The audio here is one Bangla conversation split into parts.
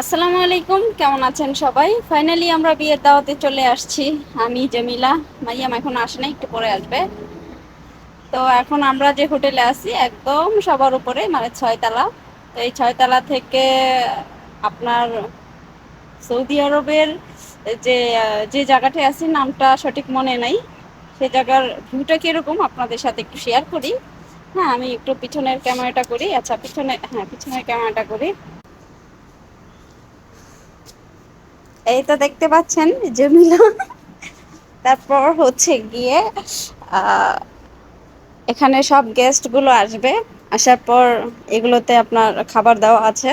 আসসালামু আলাইকুম, কেমন আছেন সবাই? ফাইনালি আমরা বিয়ের দাওয়াতে চলে আসছি। আমি জামিলা। মাইয়াম এখন আসে নাই, একটু পরে আসবে। তো এখন আমরা যে হোটেলে আছি, একদম সবার উপরে মানে ছয়তলা। তো এই ছয়তলা থেকে আপনার সৌদি আরবের যে যে জায়গাটায় আছি, নামটা সঠিক মনে নাই। সেই জায়গার ভিউটা কীরকম, আপনাদের সাথে একটু শেয়ার করি। হ্যাঁ আমি একটু পিছনের ক্যামেরাটা করি। আচ্ছা পিছনে হ্যাঁ পিছনের ক্যামেরাটা করি। এই তো দেখতে পাচ্ছেন, জমিলা। তারপর হচ্ছে গিয়ে এখানে সব গেস্টগুলো আসবে। আসার পর এগুলোতে আপনার খাবার দেওয়া আছে।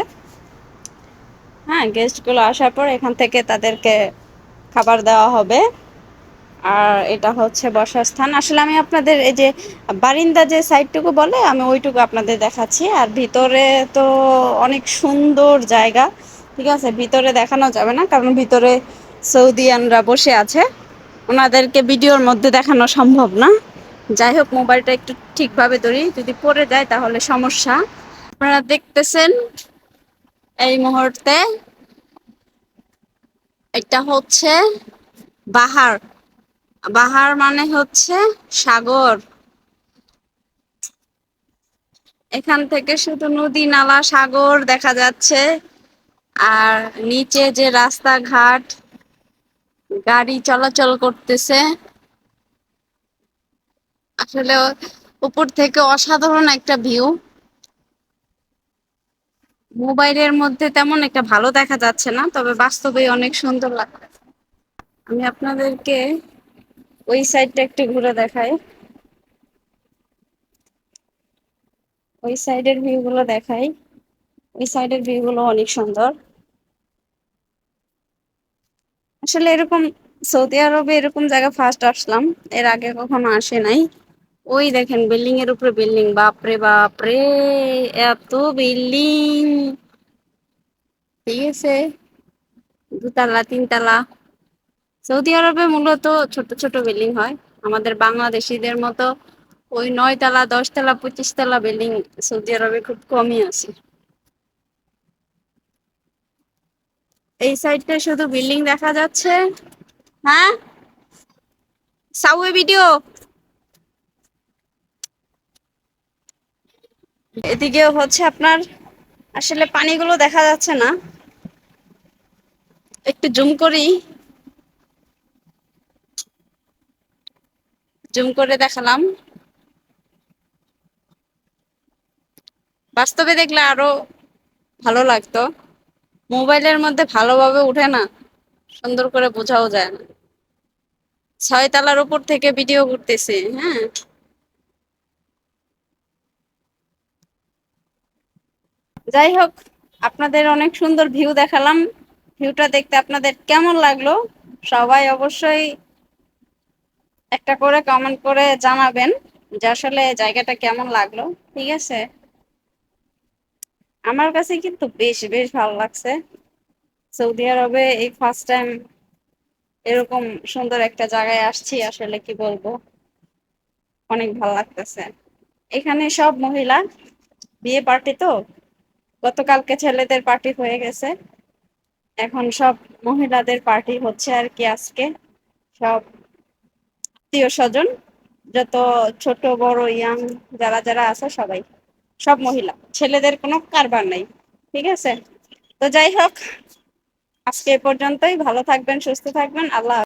হ্যাঁ গেস্টগুলো আসার পর এখান থেকে তাদেরকে খাবার দেওয়া হবে। আর এটা হচ্ছে বসার স্থান। আসলে আমি আপনাদের এই যে বারিন্দা যে সাইডটুকু বলে, আমি ওইটুকু আপনাদের দেখাচ্ছি। আর ভিতরে তো অনেক সুন্দর জায়গা। ঠিক আছে, ভিতরে দেখানো যাবে না, কারণ ভিতরে সৌদিয়ানরা বসে আছে। ওনাদেরকে ভিডিওর মধ্যে দেখানো সম্ভব না। যাই হোক, মোবাইলটা একটু ঠিকভাবে ধরি, যদি পড়ে যায় তাহলে সমস্যা। আপনারা দেখতেছেন এই মুহূর্তে এটা হচ্ছে বাহার। বাহার মানে হচ্ছে সাগর। এখান থেকে শুধু নদী, নালা, সাগর দেখা যাচ্ছে। আর নিচে যে রাস্তাঘাট, গাড়ি চলাচল করতেছে, আসলে উপর থেকে অসাধারণ একটা ভিউ। মোবাইলের মধ্যে তেমন একটা ভালো দেখা যাচ্ছে না, তবে বাস্তবে অনেক সুন্দর লাগছে। আমি আপনাদেরকে ওই সাইডটা একটু ঘুরে দেখাই। ওই সাইডের ভিউ গুলো দেখাই। ওই সাইডের ভিউ গুলো অনেক সুন্দর। আসলে এরকম সৌদি আরবে এরকম জায়গা ফার্স্ট আসলাম, এর আগে কখনো আসে নাই। ওই দেখেন বিল্ডিং এর উপরে বিল্ডিং বাপরে বাপরে, এত বিল্ডিং ঠিক আছে? দুতলা, তিনতলা। সৌদি আরবে মূলত ছোট ছোট বিল্ডিং হয়। আমাদের বাংলাদেশিদের মতো ওই নয় তলা দশ তলা পঁচিশ তলা বিল্ডিং সৌদি আরবে খুব কমই আছে। এই সাইডটা শুধু বিল্ডিং দেখা যাচ্ছে। হ্যাঁ? সাউয়ে ভিডিও। এদিকেও হচ্ছে আপনার আসলে পানিগুলো দেখা যাচ্ছে না। একটু জুম করি। জুম করে দেখালাম। বাস্তবে দেখলে আরও ভালো লাগতো। মোবাইলের মধ্যে ভালোভাবে উঠে না, সুন্দর করে বোঝাও যায় না। ছয় তলার উপর থেকে ভিডিও করতেছে হ্যাঁ। যাই হোক, আপনাদের অনেক সুন্দর ভিউ দেখালাম। ভিউটা দেখতে আপনাদের কেমন লাগল? সবাই অবশ্যই একটা করে কমেন্ট করে জানাবেন যে আসলে জায়গাটা কেমন লাগল, ঠিক আছে? আমার কাছে কিন্তু বেশ বেশ ভালো লাগছে। সৌদি আরবে এই ফার্স্ট টাইম এরকম সুন্দর একটা জায়গায় আসছি, আসলে কি বলব? অনেক ভালো লাগতেছে। এখানে সব মহিলা, বিয়ে পার্টি তো? গতকালকে ছেলেদের পার্টি হয়ে গেছে। এখন সব মহিলাদের পার্টি হচ্ছে আর কি আজকে। সব আত্মীয় স্বজন, যত ছোট, বড় ইয়াং যারা যারা আছে সবাই, সব মহিলা। ছেলেদের কোনো কারবার নাই, ঠিক আছে? তো যাই হোক, আজকে এ পর্যন্তই। ভালো থাকবেন, সুস্থ থাকবেন। আল্লাহ।